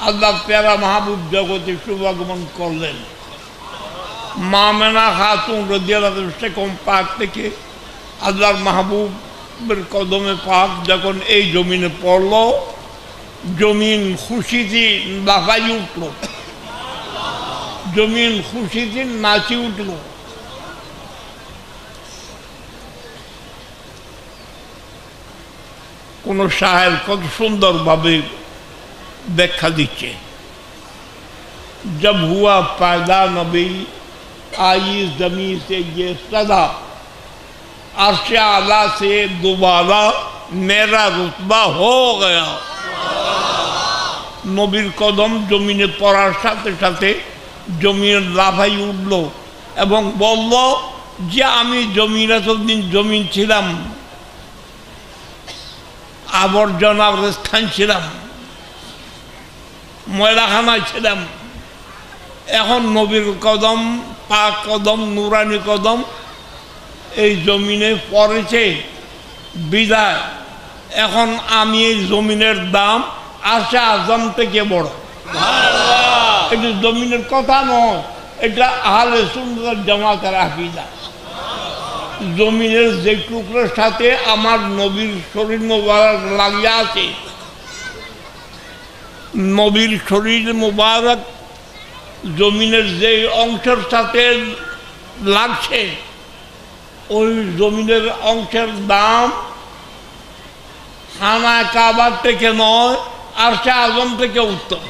আল্লাহ পেয়ারা মাহবুব জগতে শুভাগমন করলেন। মামেনা খাতুন রদিয়াল কম পাক থেকে আল্লাহর মাহবুবের কদমে পাক যখন এই জমিনে পড়ল, জমিন খুশিতে লাফাই উঠল। জমিন খুশিতে নাচি উঠল। কোন সাহেব কত সুন্দরভাবে व्याख्या दीजिए जब हुआ पैदा नबी आई जमी से ये सदा अर्श आला से दोबारा मेरा रुतबा हो गया নবীর কদম জমিনে পড়ার সাথে সাথে জমির লাফাই উঠল এবং বলল যে আমি জমির এতদিন জমিন ছিলাম আবর্জনার স্থান ছিলাম ময়লাখানায় ছিলাম এখন নবীর কদম পাক কদম নুরানি কদম এই জমিনে পড়েছে। বিদায়। এখন আমি এই জমিনের দাম আশা আজম থেকে বড়। এটা জমিনের কথা নয় এটা আহলে সুন্দর জামাতের আকিদা। জমিনের যে টুকরোর সাথে আমার নবীর শরীর মোবারক লাগিয়ে আছে নবীর শরীর মুবারক, জমিনের যে অংশের সাথে লাগছে, ওই জমিনের অংশের দাম হানা কাবার থেকে নয় আর সে আজম থেকে উত্তম